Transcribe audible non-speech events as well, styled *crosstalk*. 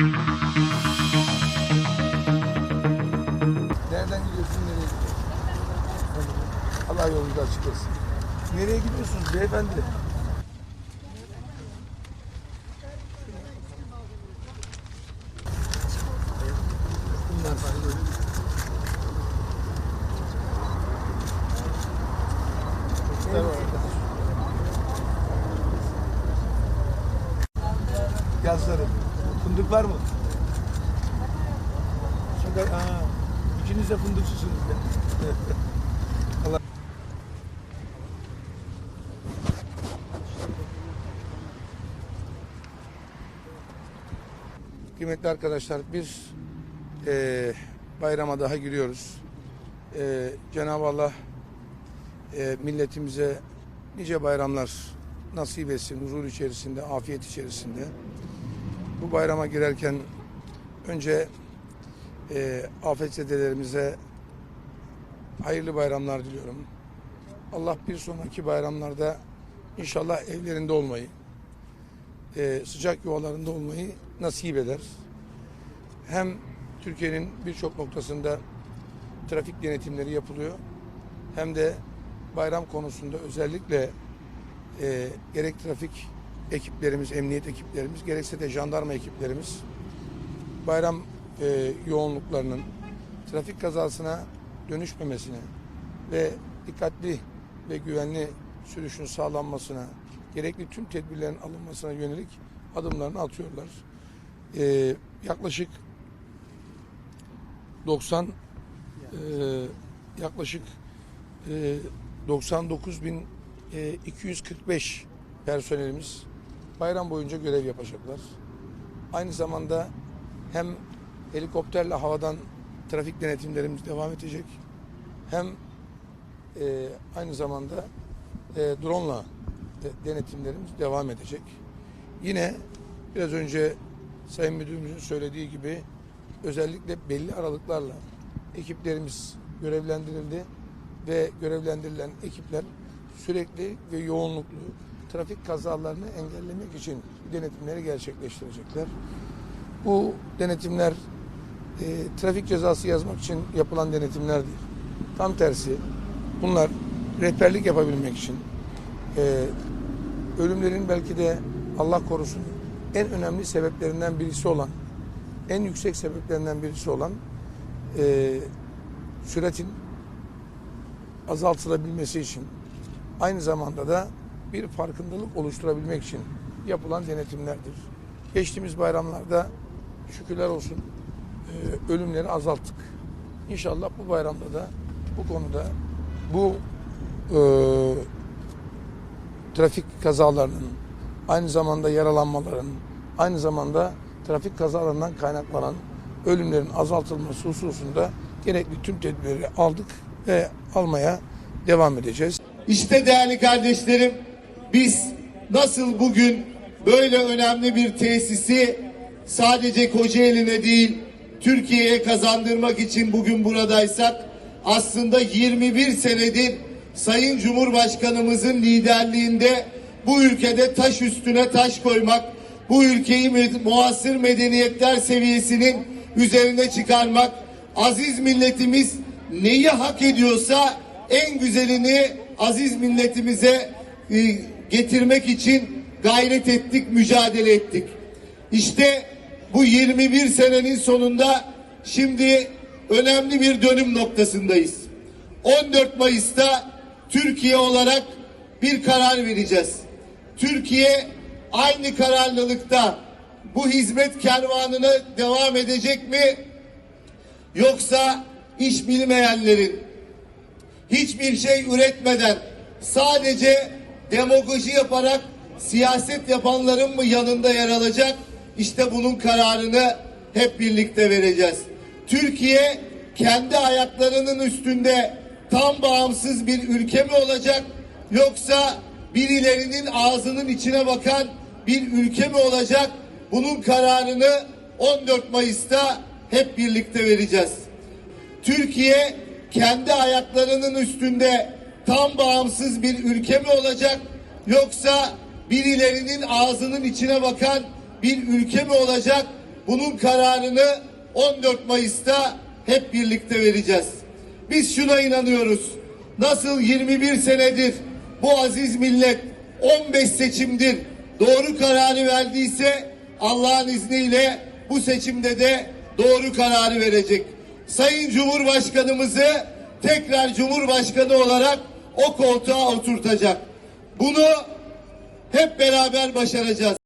Nereden gidiyorsun, nereye gidiyorsun? Allah yolunuzu açık etsin. Nereye gidiyorsunuz beyefendi? Yazları. Fındık var mı? Şimdi, aa, ikiniz de fındıkçısınız. *laughs* Allah. Kıymetli arkadaşlar biz eee, bayrama daha giriyoruz. Eee, Cenab-ı Allah eee, milletimize nice bayramlar nasip etsin, huzur içerisinde, afiyet içerisinde. Bu bayrama girerken önce e, afetzedelerimize hayırlı bayramlar diliyorum. Allah bir sonraki bayramlarda inşallah evlerinde olmayı, e, sıcak yuvalarında olmayı nasip eder. Hem Türkiye'nin birçok noktasında trafik denetimleri yapılıyor hem de bayram konusunda özellikle e, gerek trafik ekiplerimiz, emniyet ekiplerimiz, gerekse de jandarma ekiplerimiz bayram e, yoğunluklarının trafik kazasına dönüşmemesine ve dikkatli ve güvenli sürüşün sağlanmasına, gerekli tüm tedbirlerin alınmasına yönelik adımlarını atıyorlar. E, yaklaşık 90 e, yaklaşık e, 99 bin e, 245 personelimiz bayram boyunca görev yapacaklar. Aynı zamanda hem helikopterle havadan trafik denetimlerimiz devam edecek hem e, aynı zamanda e, drone'la de- denetimlerimiz devam edecek. Yine biraz önce Sayın Müdürümüzün söylediği gibi özellikle belli aralıklarla ekiplerimiz görevlendirildi ve görevlendirilen ekipler sürekli ve yoğunluklu trafik kazalarını engellemek için denetimleri gerçekleştirecekler. Bu denetimler e, trafik cezası yazmak için yapılan denetimler değil. Tam tersi bunlar rehberlik yapabilmek için e, ölümlerin belki de Allah korusun en önemli sebeplerinden birisi olan en yüksek sebeplerinden birisi olan e, süratin azaltılabilmesi için aynı zamanda da bir farkındalık oluşturabilmek için yapılan denetimlerdir. Geçtiğimiz bayramlarda şükürler olsun e, ölümleri azalttık. İnşallah bu bayramda da bu konuda bu e, trafik kazalarının aynı zamanda yaralanmaların aynı zamanda trafik kazalarından kaynaklanan ölümlerin azaltılması hususunda gerekli tüm tedbirleri aldık ve almaya devam edeceğiz. İşte değerli kardeşlerim biz nasıl bugün böyle önemli bir tesisi sadece Kocaeli'ne değil Türkiye'ye kazandırmak için bugün buradaysak aslında 21 senedir Sayın Cumhurbaşkanımızın liderliğinde bu ülkede taş üstüne taş koymak, bu ülkeyi mu- muasır medeniyetler seviyesinin üzerine çıkarmak, aziz milletimiz neyi hak ediyorsa en güzelini aziz milletimize getirmek için gayret ettik, mücadele ettik. İşte bu 21 senenin sonunda şimdi önemli bir dönüm noktasındayız. 14 Mayıs'ta Türkiye olarak bir karar vereceğiz. Türkiye aynı kararlılıkta bu hizmet kervanına devam edecek mi? Yoksa iş bilmeyenlerin hiçbir şey üretmeden sadece demagoji yaparak siyaset yapanların mı yanında yer alacak? İşte bunun kararını hep birlikte vereceğiz. Türkiye kendi ayaklarının üstünde tam bağımsız bir ülke mi olacak yoksa birilerinin ağzının içine bakan bir ülke mi olacak? Bunun kararını 14 Mayıs'ta hep birlikte vereceğiz. Türkiye kendi ayaklarının üstünde tam bağımsız bir ülke mi olacak yoksa birilerinin ağzının içine bakan bir ülke mi olacak? bunun kararını 14 Mayıs'ta hep birlikte vereceğiz. Biz şuna inanıyoruz. Nasıl 21 senedir bu aziz millet 15 seçimdir doğru kararı verdiyse Allah'ın izniyle bu seçimde de doğru kararı verecek. Sayın Cumhurbaşkanımızı tekrar Cumhurbaşkanı olarak o koltuğa oturtacak. Bunu hep beraber başaracağız.